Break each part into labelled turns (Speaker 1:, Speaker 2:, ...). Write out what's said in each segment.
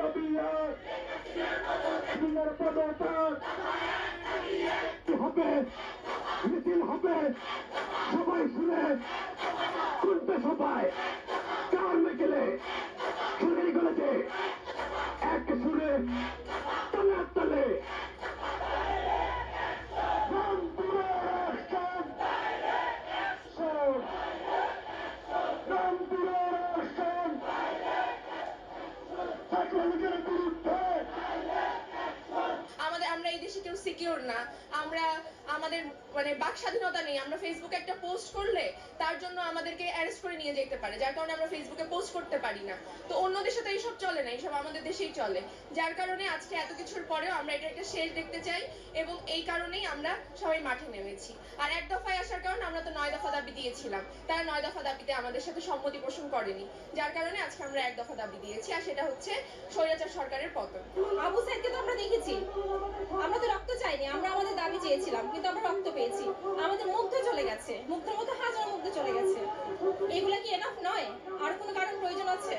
Speaker 1: তাবিয়াত দিনের পদতাক হবে মিছিল হবে সবাই শুনে শুনতে সবাই কার মেকেলে শুনে গলাতে এক
Speaker 2: শুনে কেউ সিকিউর না। আমরা আমাদের মানে বাক স্বাধীনতা নেই। আমরা ফেসবুকে একটা পোস্ট করলে তার জন্য আমাদেরকে অ্যারেস্ট করে নিয়ে যেতে পারে। যার কারণে আমরা ফেসবুকে পোস্ট করতে পারি না। তো অন্য দেশে তো এইসব চলে না। এইসব আমাদের দেশেই চলে। যার কারণে আজকে এত কিছুর পরেও আমরা এটা একটা শেষ দেখতে চাই এবং এই কারণেই আমরা সবাই মাঠে নেমেছি। আর এক দফায় আসার কারণে আমরা তো নয় দফা দাবি দিয়েছিলাম। তারা নয় দফা দাবিতে আমাদের সাথে সম্মতি পোষণ করেনি। যার কারণে আজকে আমরা এক দফা দাবি দিয়েছি। আর সেটা হচ্ছে স্বৈরাচার সরকারের পতন।
Speaker 3: আবু সাইদকে তো আমরা দেখেছি। আমরা তো রক্ত চাইনি আমরা আমাদের দাবি চেয়েছিলাম কিন্তু আমরা রক্ত পেয়েছি। আমাদের মুগ্ধ চলে গেছে মুগ্ধের মতো হাজার মুগ্ধ চলে গেছে। এগুলা কি এনাফ নয়? আর কোনো কারণ প্রয়োজন আছে?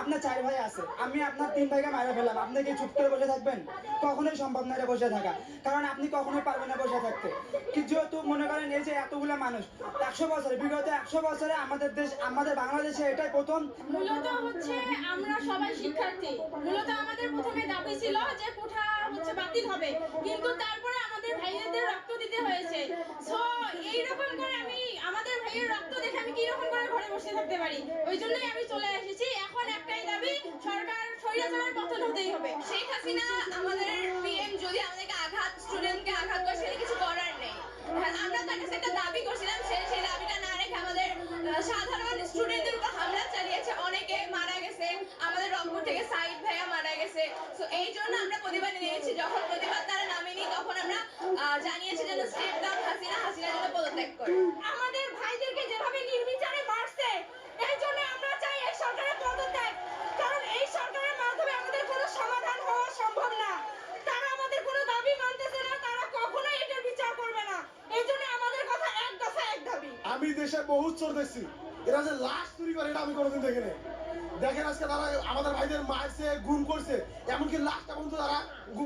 Speaker 4: আপনার চার ভাই আছে আমি আপনার তিন ভাইকে মারা ফেললাম। আপনি কি চুপ করে বসে থাকবেন? কখনোই সম্ভব না বসে থাকা। কারণ আপনি কখনোই পারবেন না বসে থাকতে। কি যেহেতু মনে করেন এই যে এতগুলো মানুষ একশো বছরে বিগত একশো বছরে আমাদের দেশ আমাদের বাংলাদেশে এটাই প্রথম।
Speaker 3: মূলত হচ্ছে আমরা সবাই শিক্ষার্থী। মূলত আমাদের প্রথমে দাবি ছিল যে হচ্ছে, বাতিল হবে। কিন্তু তারপরে আমাদের ভাইয়েদের রক্ত দিতে হয়েছে। সো এইরকম করে আমি, আমাদের ভাইয়ের রক্ত দেখে আমি কি রকম করে ঘরে বসে থাকতে পারি? ওই জন্যই আমি চলে এসেছি। এখন একটাই দাবি, সরকার স্বৈরাচারের পতন হতেই হবে।
Speaker 2: শেখ হাসিনা আমাদের পিএম যদি আমাদেরকে আঘাত স্টুডেন্টকে আঘাত করে সেটা কিছু করার নেই হ্যাঁ, আমরা তার কাছে একটা দাবি করছিলাম সে সেই দাবিটা না রেখে আমাদের আহ, সাধারণ স্টুডেন্টদের উপর হামলা চালিয়েছে অনেকে মারা গেছে আমাদের রংপুর থেকে সাইদ ভাইয়া তো এই জন্য আমরা প্রতিবাদ নিয়েছি যখন প্রতিবাদ তারা নামেনি তখন আমরা জানিয়েছি যেন স্টেপ ডাউন হাসিনা হাসিনা যেন পদত্যাগ করে।
Speaker 3: আমাদের ভাইদেরকে যেভাবে নির্বিচারে মারছে এই জন্য আমরা চাই এই সরকারের পদত্যাগ। কারণ এই সরকারের মাধ্যমে আমাদের কোনো সমাধান হওয়া সম্ভব না। তারা আমাদের কোনো দাবি মানতেছে না তারা কখনোই এটার বিচার করবে না। এই জন্য আমাদের কথা এক দফা এক দাবি।
Speaker 1: আমি দেশে বহু চোর দেখছি। এরা যে লাশ চুরি করে, এটা আমি কোনোদিন দেখিনি। দেখেন আজকে তারা আমাদের ভাইদের মারছে, গুম করছে, এমনকি লাশটা পর্যন্ত তারা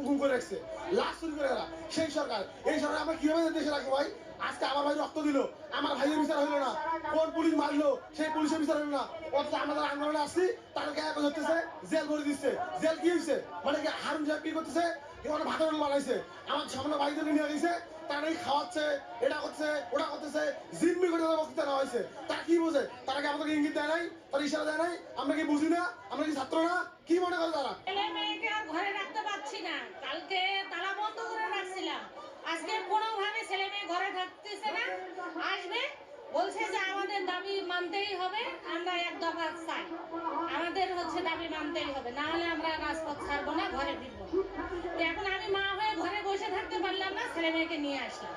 Speaker 1: গুম করে রাখছে। লাশ চুরি করে এরা সেই সরকার, এই সরকার আমরা কীভাবে দেশে রাখব ভাই? আজকে আমার ভাই রক্ত দিল, আমার ভাইয়ের বিচার হলো না। কোন পুলিশ মারলো, সেই পুলিশের বিচার হলো না। অথচ আমাদের আন্দোলনে আসছি তারা গায়ে ধরতেছে, জেল ভরে দিচ্ছে। জেল কি হয়েছে? মানে হারুন সাহেব কি করতেছে? এখানে ভাতের বানাইছে? আমার সামনে ভাইদের নিয়ে গেছে তারা নাকি খাওয়াচ্ছে, এটা করছে ওটা করতেছে, জিম্মি করে তাদের বক্তৃতা নেওয়া হয়েছে। তারা কি বোঝে? তারা কি আমাদেরকে ইঙ্গিত দেয় নাই? তারা ইশারা দেয় নাই? আমরা কি বুঝি না? আমরা কি ছাত্র না? কি মনে করে তারা?
Speaker 3: ঘরে পারছি না, কালকে তালা বন্ধ করে রাখছিলাম। আজকে কোনোভাবে ছেলে মেয়ে ঘরে থাকতেছে না, আসবে, বলছে যে আমাদের দাবি মানতেই হবে, আমরা এক দফা চাই। আমাদের হচ্ছে দাবি মানতেই হবে, না হলে আমরা রাজপথ ছাড়বো না, ঘরে ফিরবো এখন আমি মা হয়ে ঘরে বসে থাকতে পারলাম না, ছেলে মেয়েকে নিয়ে আসলাম।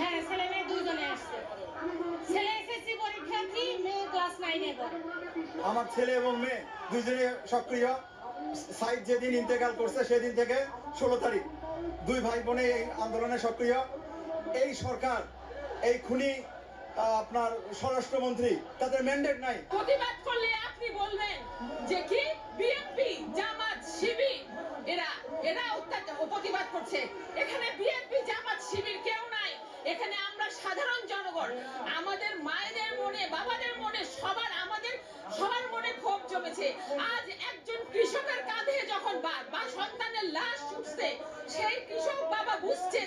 Speaker 3: হ্যাঁ ছেলে মেয়ে দুজনে আসছে। ছেলে এসএসসি পরীক্ষার্থী মেয়ে ক্লাস নাইনে
Speaker 4: আমার ছেলে এবং মেয়ে দুজনে সক্রিয়। সাইদ যেদিন ইন্তেকাল করছে, সেদিন থেকে ষোলো তারিখ। দুই ভাই বোনে এই আন্দোলনে সক্রিয়। এই সরকার, এই খুনি আপনার স্বরাষ্ট্রমন্ত্রী, তাদের ম্যান্ডেট নাই।
Speaker 5: প্রতিবাদ করলে আপনি বলবেন যে কি? বিএনপি জামাত, শিবির, এরা এরা প্রতিবাদ করছে। এখানে বিএনপি জামাত, শিবির কেউ নাই। এখানে আমরা সাধারণ জনগণ। আমাদের মায়েদের মনে, বাবাদের মনে, সবার আমাদের, সবার মনে ক্ষোভ জমেছে। আজ সেই কৃষক বাবা বুঝছে